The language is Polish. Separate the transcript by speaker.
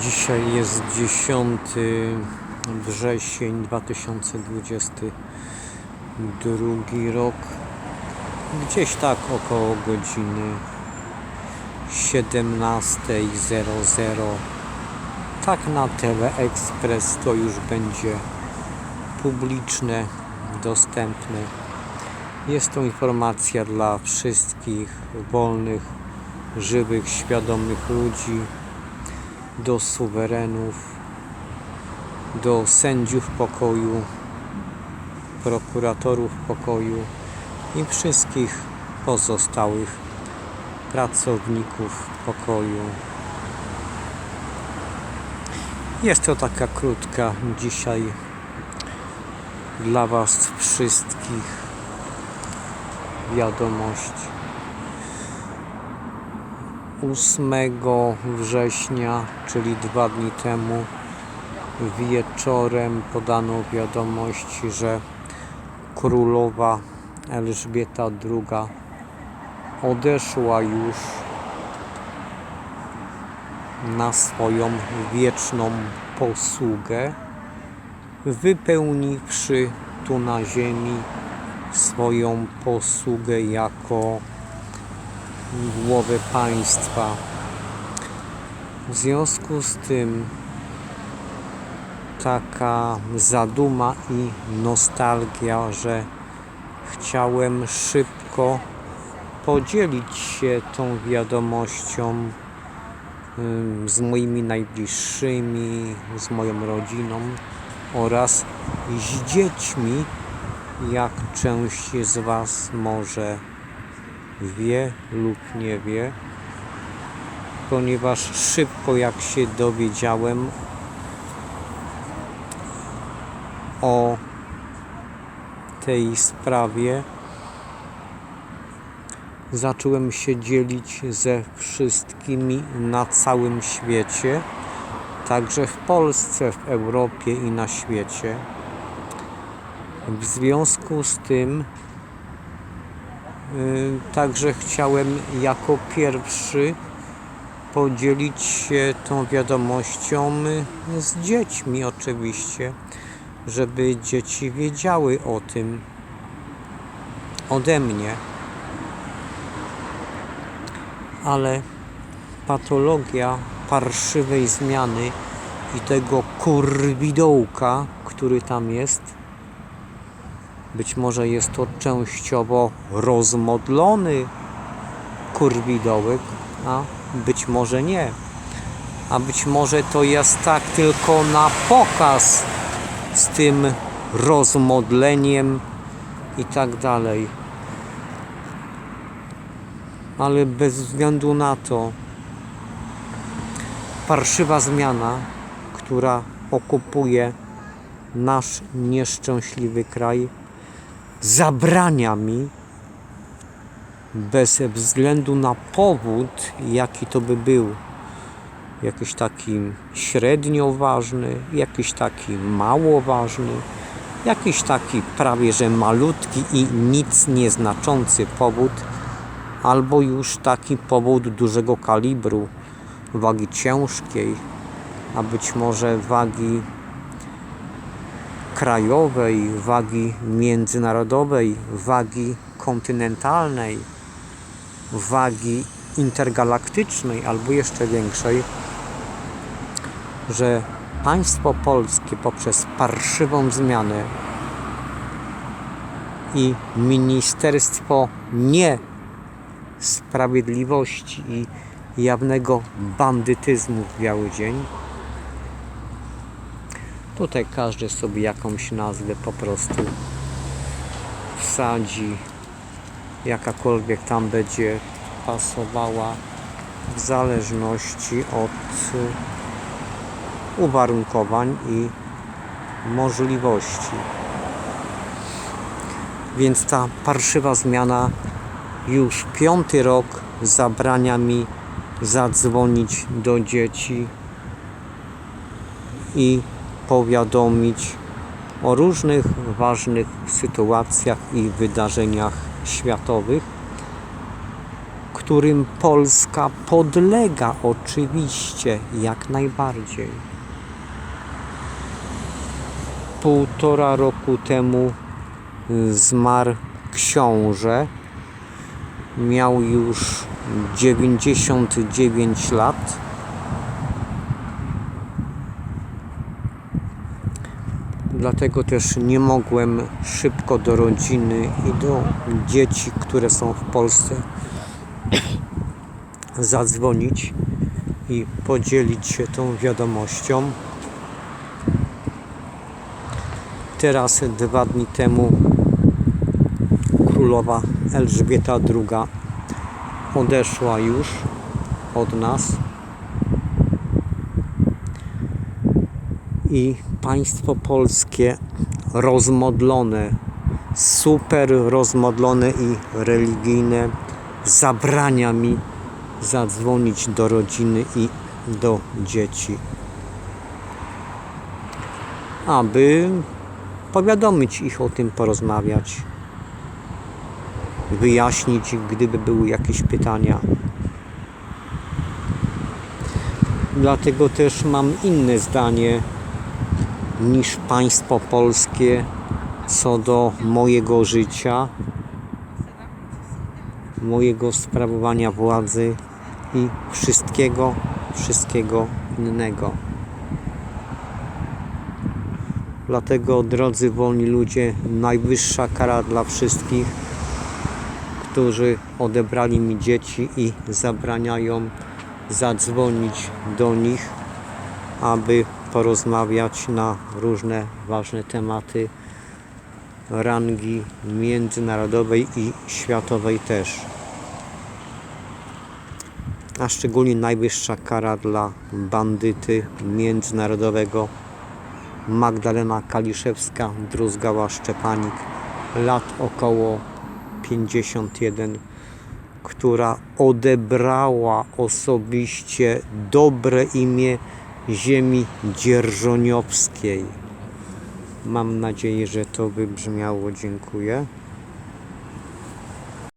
Speaker 1: Dzisiaj jest 10 wrzesień 2022 rok. Gdzieś tak około godziny 17.00. Tak na Teleexpress to już będzie publiczne, dostępne. Jest to informacja dla wszystkich wolnych, żywych, świadomych ludzi do suwerenów, do sędziów pokoju, prokuratorów pokoju i wszystkich pozostałych pracowników pokoju. Jest to taka krótka dzisiaj dla Was wszystkich wiadomość. 8 września, czyli dwa dni temu, wieczorem podano wiadomość, że królowa Elżbieta II odeszła już na swoją wieczną posługę, wypełniwszy tu na ziemi swoją posługę jako głowę państwa. W związku z tym taka zaduma i nostalgia, że chciałem szybko podzielić się tą wiadomością z moimi najbliższymi, z moją rodziną oraz z dziećmi, jak część z Was może wie lub nie wie, ponieważ szybko jak się dowiedziałem o tej sprawie, zacząłem się dzielić ze wszystkimi na całym świecie, także w Polsce, w Europie i na świecie. W związku z tym także chciałem jako pierwszy podzielić się tą wiadomością y, z dziećmi oczywiście, żeby dzieci wiedziały o tym ode mnie. Ale patologia parszywej zmiany i tego kurwidołka, który tam jest, być może jest to częściowo rozmodlony kurwidołek, a być może nie. A być może to jest tak tylko na pokaz z tym rozmodleniem i tak dalej. Ale bez względu na to, parszywa zmiana, która okupuje nasz nieszczęśliwy kraj, zabrania mi bez względu na powód, jaki to by był, jakiś taki średnio ważny, jakiś taki mało ważny, jakiś taki prawie że malutki i nic nieznaczący powód, albo już taki powód dużego kalibru, wagi ciężkiej, a być może wagi krajowej, wagi międzynarodowej, wagi kontynentalnej, wagi intergalaktycznej albo jeszcze większej, że państwo polskie poprzez parszywą zmianę i Ministerstwo Niesprawiedliwości i jawnego bandytyzmu w biały dzień Tutaj każdy sobie jakąś nazwę po prostu wsadzi, jakakolwiek tam będzie pasowała w zależności od y, uwarunkowań i możliwości. Więc ta parszywa zmiana już piąty rok zabrania mi zadzwonić do dzieci i powiadomić o różnych ważnych sytuacjach i wydarzeniach światowych, którym Polska podlega oczywiście jak najbardziej. Półtora roku temu zmarł książę. Miał już 99 lat. Dlatego też nie mogłem szybko do rodziny i do dzieci, które są w Polsce, zadzwonić i podzielić się tą wiadomością. Teraz, dwa dni temu, królowa Elżbieta II odeszła już od nas. I państwo polskie rozmodlone, super rozmodlone i religijne zabrania mi zadzwonić do rodziny i do dzieci, aby powiadomić ich o tym, porozmawiać, wyjaśnić, gdyby były jakieś pytania. Dlatego też mam inne zdanie niż państwo polskie co do mojego życia, mojego sprawowania władzy i wszystkiego, wszystkiego innego. Dlatego, drodzy wolni ludzie, najwyższa kara dla wszystkich, którzy odebrali mi dzieci i zabraniają zadzwonić do nich, aby porozmawiać na różne ważne tematy rangi międzynarodowej i światowej też. A szczególnie najwyższa kara dla bandyty międzynarodowego Magdalena Kaliszewska, druzgała Szczepanik, lat około 51, która odebrała osobiście dobre imię ziemi dzierżoniowskiej. Mam nadzieję, że to wybrzmiało. Dziękuję.